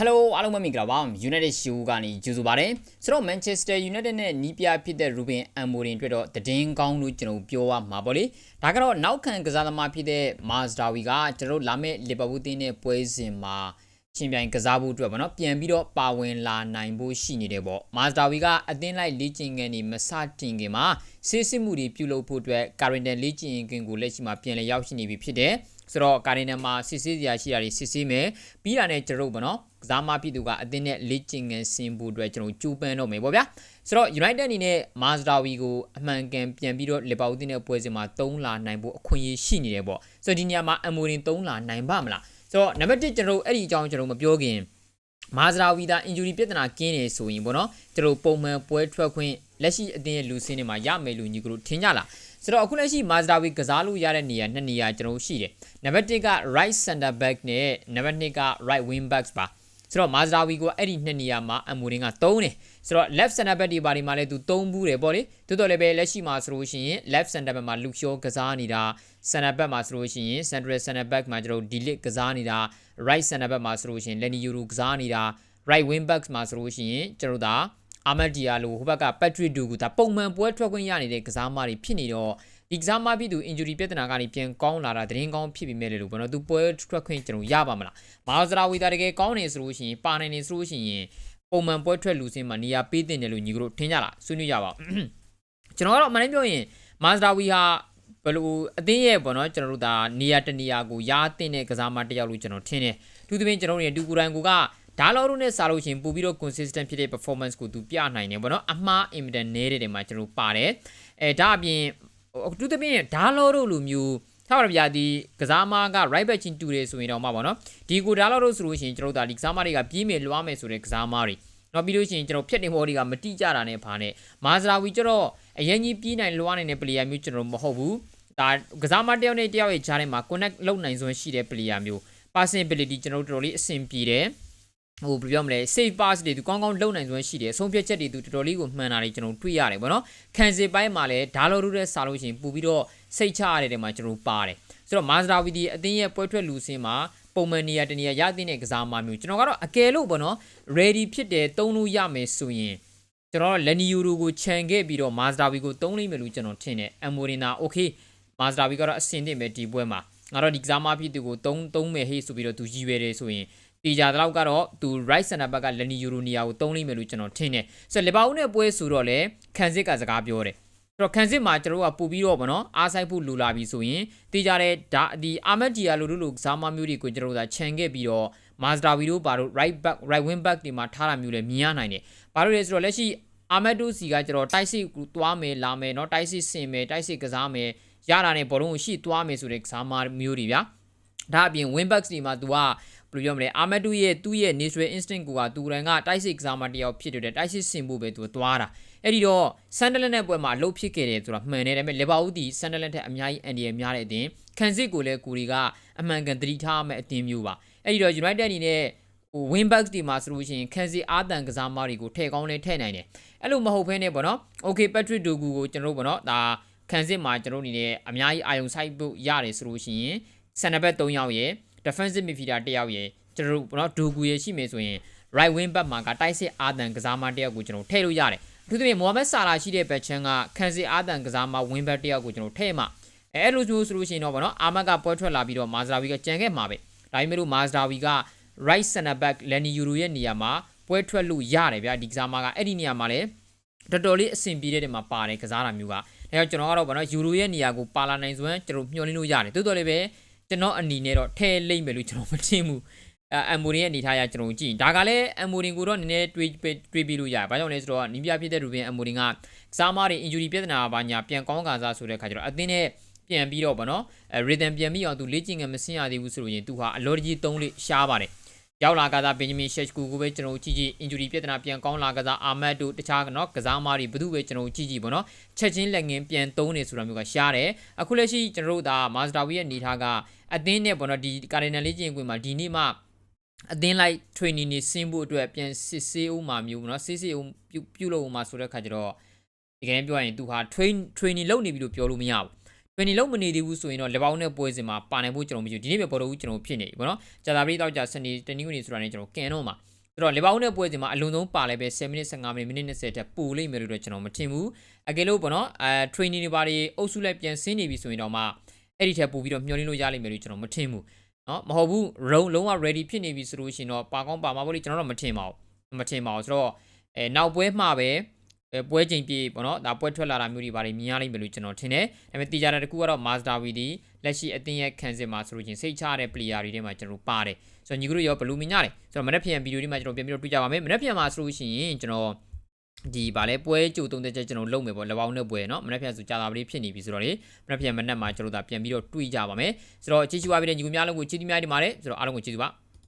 Hello အားလုံးပဲမင်္ဂလာပါ United Show ကနေကြိုဆိုပါရစေဆိုတော့ Manchester United နဲ့နီးပြဖြစ်တဲ့ Ruben Amorim အတွက်တော့တည်င်းကောင်းလို့ကျွန်တော်ပြောရမှာပေါ့လေဒါကတော့နောက်ခံကစားသမားဖြစ်တဲ့ Mazraoui ကကျွန်တော်လာမယ့် Liverpool တင်းနဲ့ပွဲစဉ်မှာရှင်ပြိုင်ကစားဖို့အတွက်ပေါ့နော်ပြန်ပြီးတော့ပါဝင်လာနိုင်ဖို့ရှိနေတယ်ပေါ့ Mazraoui ကအသင်းလိုက်လေ့ကျင့်ခန်းနေမစတင်ခင်မှာစစ်စစ်မှုတွေပြုလုပ်ဖို့အတွက် Carrington လေ့ကျင့်ခန်းကိုလက်ရှိမှာပြန်လည်ရောက်ရှိနေပြီဖြစ်တယ် ဆိုတော့ကာရီနန်မှာစစ်ဆေးစရာရှိတာတွေစစ်ဆေးမယ်ပြီးတာနဲ့ကျွန်တော်တို့ဗောနော်ကစားမပြည်သူကအသင်းနဲ့လေ့ကျင့်ငန်းဆင်းဖို့အတွက်ကျွန်တော်ကြိုးပမ်းတော့မယ်ပေါ့ဗျာဆိုတော့ United အနေနဲ့ Mazraoui ကိုအမှန်ကန်ပြန်ပြီးတော့ Liverpool တင်းနဲ့ပွဲစဉ်မှာ3လာနိုင်ဖို့အခွင့်အရေးရှိနေတယ်ပေါ့ဆိုတော့ဒီနေရာမှာ Amorim 3လာနိုင်ပါမလားဆိုတော့နံပါတ်1ကျွန်တော်အဲ့ဒီအကြောင်းကျွန်တော်မပြောခင်မာဇရာဝီတာ injury ပြဿနာကင်းနေဆိုရင်ပေါ့နော်ကျွန်တော်ပုံမှန်ပွဲထွက်ခွင့်လက်ရှိအသင်းရဲ့လူစင်းတွေမှာရမယ်လို့ညီကတို့ထင်ကြလား ဆိုတော့အခုလက်ရှိ Mazdawi ကစားလို့ရတဲ့နေရာနှစ်နေရာကျွန်တော်ရှိတယ်နံပါတ်1က right center back နဲ့နံပါတ်2က right wing backs ပါဆိုတော့ Mazdawi ကိုအဲ့ဒီနှစ်နေရာမှာအမူရင်းက3တယ်ဆိုတော့ left center back ဒီပါဒီမှာလည်းသူ3ဘူးတယ်ပေါ့လေတိုးတော်လည်းပဲလက်ရှိမှာဆိုလို့ရှိရင် left center back မှာ Luke Shaw ကစားနေတာ center back မှာဆိုလို့ရှိရင် central center back မှာကျွန်တော် Delete ကစားနေတာ right center back မှာဆိုလို့ရှိရင် Lenny Yuru ကစားနေတာ right wing backs မှာဆိုလို့ရှိရင်ကျွန်တော်ဒါ အာမတ်ဒီယာလိုဟိုဘက်က Patrick Dogu ဒါပုံမှန်ပွဲထွက်ခွင့်ရနေတဲ့ကစားမတွေဖြစ်နေတော့ဒီကစားမပြီးသူ injury ပြဿနာကနေပြန်ကောင်းလာတာသတင်းကောင်းဖြစ်ပြီးမဲ့လေလို့ဘောနော်သူပွဲထွက်ခွင့်ကျွန်တော်ရပါမလားမာဇရာဝီတာတကယ်ကောင်းနေဆိုလို့ရှိရင်ပါနိုင်နေဆိုလို့ရှိရင်ပုံမှန်ပွဲထွက်လူစင်းမှာနေရာပေးတင်တယ်လို့ညီတို့ထင်ကြလားဆွေးနွေးကြပါဦးကျွန်တော်ကတော့အမှန်တမ်းပြောရင်မာဇရာဝီဟာဘယ်လိုအသင်းရဲ့ပေါ့နော်ကျွန်တော်တို့ဒါနေရာတနေရာကိုရားတင်တဲ့ကစားမတစ်ယောက်လို့ကျွန်တော်ထင်တယ်သူသဖြင့်ကျွန်တော်တို့ရဲ့ဒူကူရိုင်ကိုက ဒါလောတို့နဲ့စားလို့ရှင်ပို့ပြီးတော့ consistent ဖြစ်တဲ့ performance ကိုသူပြနိုင်တယ်ပေါ့နော်အမှား immediate နေတဲ့တယ်မှာကျွန်တော်ပါတယ်အဲဒါအပြင်အထူးသဖြင့်ဒါလောတို့လိုမျိုးထားပါဗျာဒီကစားမက right back ချင်းတူတယ်ဆိုရင်တော့မှပေါ့နော်ဒီကိုဒါလောတို့ဆိုလို့ရှိရင်ကျွန်တော်တို့ဒါဒီကစားမတွေကပြေးမယ်လွှားမယ်ဆိုတဲ့ကစားမတွေတော့ပြီးလို့ရှိရင်ကျွန်တော်ဖြတ်တင်ဘော်တွေကမတိကြတာနဲ့ဖာနဲ့မာဇရာဝီကျတော့အရင်ကြီးပြေးနိုင်လွှားနိုင်တဲ့ player မျိုးကျွန်တော်မဟုတ်ဘူးဒါကစားမတယောက်နဲ့တယောက်ရဲ့ဂျားထဲမှာ connect လုပ်နိုင်စွမ်းရှိတဲ့ player မျိုး passability ကျွန်တော်တို့တော်တော်လေးအဆင်ပြေတယ် ဟိုဘယ်ပြောမလဲ save pass တွေသူကောင်းကောင်းလုပ်နိုင်စွမ်းရှိတယ်ဆုံးဖြတ်ချက်တွေသူတော်တော်လေးကိုမှန်တာတွေကျွန်တော်တွေ့ရတယ်ဗောနော်ခံစစ်ပိုင်းမှာလည်းဒါလိုတို့တဲ့စားလို့ရှိရင်ပူပြီးတော့စိတ်ချရတဲ့တဲမှာကျွန်တော်ပါတယ်ဆိုတော့ Mazda VD အသင်းရဲ့ပွဲထွက်လူစင်းမှာပုံမှန်နေရာတနေရာရတဲ့ကစားမမျိုးကျွန်တော်ကတော့အကယ်လို့ဗောနော် ready ဖြစ်တယ်တုံးလို့ရမယ်ဆိုရင်ကျွန်တော်လက်နီယူရိုကိုခြံခဲ့ပြီးတော့ Mazda V ကိုတုံးလိမ့်မယ်လို့ကျွန်တော်ထင်တယ်အမိုရင်နာ okay Mazda V ကတော့အဆင်သင့်ပဲဒီပွဲမှာငါတော့ဒီကစားမဖြစ်သူကိုတုံးတုံးမယ်ဟေ့ဆိုပြီးတော့သူရည်ရွယ်တယ်ဆိုရင် တေချာတလောက်ကတော့သူ right center back ကလနီယူရိုနီယာကိုတုံးလိမ့်မယ်လို့ကျွန်တော်ထင်တယ်ဆိုတော့လီဗာပူးနဲ့ပွဲဆိုတော့လေခံစစ်ကစကားပြောတယ်ဆိုတော့ခံစစ်မှာကျွန်တော်ကပို့ပြီးတော့ဗောနော်အားဆိုင်ဖို့လူလာပြီဆိုရင်တေချာတဲ့ဒါဒီအာမက်ဂျီယာလိုလိုလိုဇာမမျိုးတွေကိုကျွန်တော်တို့ကခြံခဲ့ပြီးတော့မာစတာဗီတို့ဘာလို့ right back right wing back တွေမှာထားတာမျိုးလည်းမြင်ရနိုင်တယ်ဘာလို့လဲဆိုတော့လက်ရှိအာမက်ဒိုစီကကျွန်တော်တိုက်စစ်သွားမယ်လာမယ်เนาะတိုက်စစ်ဆင်မယ်တိုက်စစ်ကစားမယ်ရတာနဲ့ဘောလုံးကိုရှိသွားမယ်ဆိုတဲ့ကစားမမျိုးတွေဗျာဒါအပြင် win backs ဒီမှာ तू က ဘယ်လိုပြောမလဲအာမက်ဒူရဲ့သူ့ရဲ့ natural instinct ကိုကသူရန်ကတိုက်စစ်ကစားမတယောက်ဖြစ်တယ်တိုက်စစ်ဆင်ဖို့ပဲသူသွားတာအဲ့ဒီတော့ဆန်ဒလန်နဲ့ပွဲမှာအလုပ်ဖြစ်ခဲ့တယ်ဆိုတာမှန်တယ်ဒါပေမဲ့လေဘာဦးဒီဆန်ဒလန်ထက်အများကြီးအန်ဒီရများတဲ့အတင်ခံစစ်ကိုလည်းကိုရီကအမှန်ကန်သတိထားမဲ့အတင်မျိုးပါအဲ့ဒီတော့ United အနေနဲ့ဟို win back ဒီမှာဆိုလို့ရှိရင်ခံစစ်အာတန်ကစားမတွေကိုထည့်ကောင်းလဲထည့်နိုင်တယ်အဲ့လိုမဟုတ်ဘဲနဲ့ပေါ့နော် okay Patrick Dogu ကိုကျွန်တော်တို့ပေါ့နော်ဒါခံစစ်မှာကျွန်တော်အနေနဲ့အများကြီးအာယုံဆိုင်ဖို့ရတယ်ဆိုလို့ရှိရင်ဆန်နဘက်3ယောက်ရယ် defensive midfielder တယောက်ရယ်ကျွန်တော်တို့နော်ဒိုဂူရယ်ရှိမယ်ဆိုရင် right wing back မှာကတိုက်စစ်အာသန်ကစားမတယောက်ကိုကျွန်တော်ထည့်လို့ရတယ်အထူးသဖြင့်မိုဟာမက်ဆာလာရှိတဲ့ဘက်ချန်ကခန်းစစ်အာသန်ကစားမ wing back တယောက်ကိုကျွန်တော်ထည့်မှာအဲလိုမျိုးဆိုလို့ရှိရင်တော့ဗောနော်အာမတ်ကပွဲထွက်လာပြီးတော့မာဇဒါဝီကကြံခဲ့မှာပဲဒါပေမဲ့လို့မာဇဒါဝီက right center back လန်နီယူရိုရဲ့နေရာမှာပွဲထွက်လို့ရတယ်ဗျာဒီကစားမကအဲ့ဒီနေရာမှာလည်းတော်တော်လေးအဆင်ပြေတဲ့နေရာမှာပါတယ်ကစားတာမျိုးကဒါကြောင့်ကျွန်တော်ကတော့ဗောနော်ယူရိုရဲ့နေရာကိုပါလာနိုင်စွမ်းကျွန်တော်မျှော်လင့်လို့ရတယ်တိုးတော်လေးပဲ ကျွန်တော်အနေနဲ့တော့ထဲလိမ့်မယ်လို့ကျွန်တော်မထင်ဘူးအမ်မိုရင်ရဲ့အနေထားရကျွန်တော်ကြည့်ဒါကလည်းအမ်မိုရင်ကိုတော့နည်းနည်းတွေးတွေးပြီးလို့ရတယ်။ဘာကြောင့်လဲဆိုတော့နီးပြဖြစ်တဲ့ရူဘင်အမ်မိုရင်ကစားမားတွေ injury ပြဿနာပါညာပြန်ကောင်းကန်စားဆိုတဲ့ခါကျတော့အသင်းနဲ့ပြန်ပြီးတော့ဗောနော်အဲ rhythm ပြန်ပြီးအောင်သူလေ့ကျင့်ငယ်မဆင်းရသေးဘူးဆိုလို့ရင်သူဟာအလော်ကြီး3လေးရှားပါတယ်။ ရောက်လာကစားဘင်ဂျမင်ရှက်ကူကိုပဲကျွန်တော်ကြည့်ကြည့် injury ပြဿနာပြန်ကောင်းလာကစားအာမတ်တို့တခြားနော်ကစားမားတွေဘသူပဲကျွန်တော်ကြည့်ကြည့်ပေါ့နော်ချက်ချင်းလက်ငင်းပြန်သုံးနေဆိုတာမျိုးကရှားတယ်အခုလက်ရှိကျွန်တော်တို့ဒါမာစတာဝီရဲ့အနေထားကအသင်းနဲ့ပေါ့နော်ဒီကာဒီနယ်လေးကျင်ကွင်မှာဒီနေ့မှအသင်းလိုက် training နေဆင်းဖို့အတွက်ပြန်စစ်ဆေးဦးမှာမျိုးပေါ့နော်စစ်ဆေးဦးပြုတ်လို့ဦးမှာဆိုတဲ့ခါကျတော့တကယ်ပြောရင်သူဟာ train training လုပ်နေပြီလို့ပြောလို့မရဘူး 20လုံးမနေသေးဘူးဆိုရင်တော့လက်ပေါင်းနဲ့ပွဲစဉ်မှာပါနိုင်ဖို့ကျွန်တော်မရှိဘူးဒီနေ့ပဲပေါ်တော့ဘူးကျွန်တော်ဖြစ်နေပြီပေါ့နော်ကြာသာပတိတောက်ကြစနေတနင်္ဂနွေဆိုတာနဲ့ကျွန်တော်ကန်တော့မှာဆိုတော့လေပေါင်းနဲ့ပွဲစဉ်မှာအလုံးစုံပါလဲပဲ10မိနစ်15မိနစ်မိနစ်20တက်ပို့လိမ့်မယ်လို့တော့ကျွန်တော်မထင်ဘူးအကယ်လို့ပေါ့နော်အဲ training တွေပါတွေအုပ်စုလိုက်ပြန်ဆင်းနေပြီဆိုရင်တော့မှအဲ့ဒီထက်ပို့ပြီးတော့မျှော်လင့်လို့ရလိမ့်မယ်လို့ကျွန်တော်မထင်ဘူးနော်မဟုတ်ဘူး round လုံးဝ ready ဖြစ်နေပြီဆိုလို့ရှိရင်တော့ပါကောင်းပါမှာပေါ့လေကျွန်တော်တော့မထင်ပါဘူးမထင်ပါဘူးဆိုတော့အဲနောက်ပွဲမှာပဲ အဲပွဲချိန်ပြေပေါ့နော်ဒါပွဲထွက်လာတာမျိုးတွေပါတယ်မြင်ရလိမ့်မယ်လို့ကျွန်တော်ထင်တယ်ဒါပေမဲ့တီကြတဲ့တစ်ခုကတော့ Mazda V ဒီလက်ရှိအသင်းရဲ့ခံစစ်မှာဆိုလို့ချင်းစိတ်ချတဲ့ player တွေထဲမှာကျွန်တော်ပါတယ်ဆိုတော့ညီကတို့ရောဘယ်လိုမြင်ကြလဲဆိုတော့မနေ့ပြန်ဗီဒီယိုဒီမှာကျွန်တော်ပြန်ပြီးတော့တွေ့ကြပါမယ်မနေ့ပြန်မှာဆိုလို့ရှိရင်ကျွန်တော်ဒီဗာလဲပွဲကြိုသုံးတဲ့ချက်ကျွန်တော်လုပ်မယ်ပေါ့လက်ပေါင်းနဲ့ပွဲเนาะမနေ့ပြန်ဆိုကြာတာပလေးဖြစ်နေပြီဆိုတော့လေမနေ့ပြန်မနေ့မှာကျွန်တော်ဒါပြန်ပြီးတော့တွေ့ကြပါမယ်ဆိုတော့ကြည့်ချူပါပြီးတဲ့ညီကိုများလုံးကိုချီးတီးများဒီမှာလေဆိုတော့အားလုံးကိုကျေးဇူးပါ